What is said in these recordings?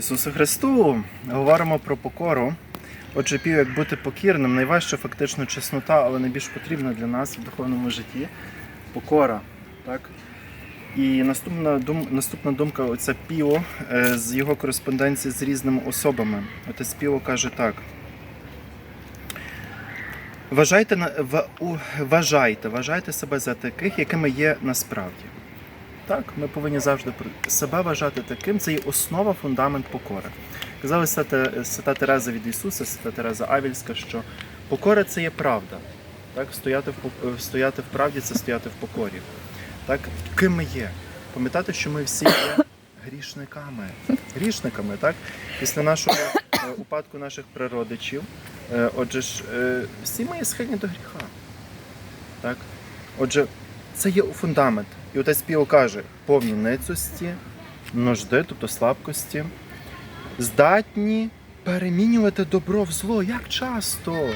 Ісусу Христу говоримо про покору. Отже, пів як бути покірним, найважче фактично чеснота, але найбільш потрібна для нас в духовному житті покора. Так? І наступна, дум, наступна думка оця Піо е, з його кореспонденції з різними особами. Отець Піо каже так. Вважайте, вважайте, вважайте себе за таких, якими є насправді. Так, ми повинні завжди себе вважати таким. Це є основа, фундамент покори. Казали свята, Тереза від Ісуса, свята Тереза Авільська, що покора це є правда. Так, стояти в, стояти в правді це стояти в покорі. Так, ким ми є? Пам'ятати, що ми всі є грішниками. Грішниками, так? Після нашого е, упадку наших прародичів. Е, Отже ж, е, всі ми є схильні до гріха. Так? Отже, це є фундамент. І отець Піо каже: повні ницості, нужди, тобто слабкості, здатні перемінювати добро в зло. Як часто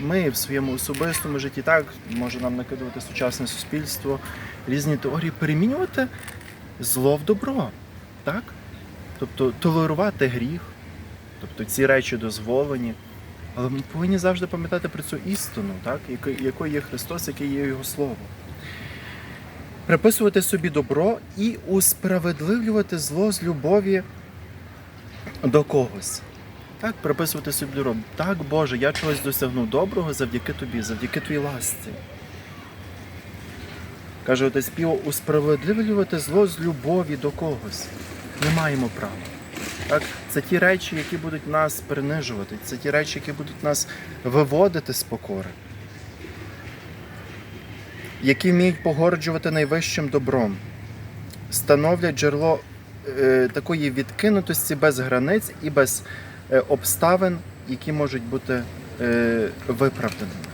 ми в своєму особистому житті, так може нам накидувати сучасне суспільство, різні теорії, перемінювати зло в добро. Так? Тобто толерувати гріх, тобто ці речі дозволені. Але ми повинні завжди пам'ятати про цю істину, так? якою є Христос, яке є Його Слово. Приписувати собі добро і усправедливлювати зло з любові до когось. Так, приписувати собі добро. Так, Боже, я чогось досягнув доброго завдяки тобі, завдяки твоїй ласці. Каже отець Піо, усправедливлювати зло з любові до когось. Не маємо права. Так? Це ті речі, які будуть нас принижувати, це ті речі, які будуть нас виводити з покори, які вміють погорджувати найвищим добром, становлять джерело е, такої відкинутості без границь і без е, обставин, які можуть бути е, виправданими.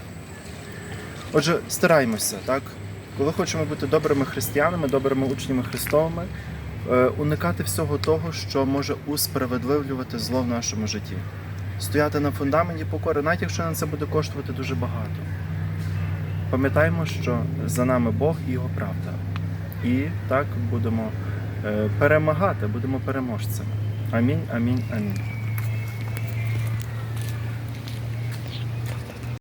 Отже, стараймося, так? Коли хочемо бути добрими християнами, добрими учнями Христовими, е, уникати всього того, що може усправедливлювати зло в нашому житті. Стояти на фундаменті покори, навіть якщо на це буде коштувати дуже багато. Пам'ятаємо, що за нами Бог і Його правда. І так будемо е, перемагати, будемо переможцями. Амінь, амінь, амінь.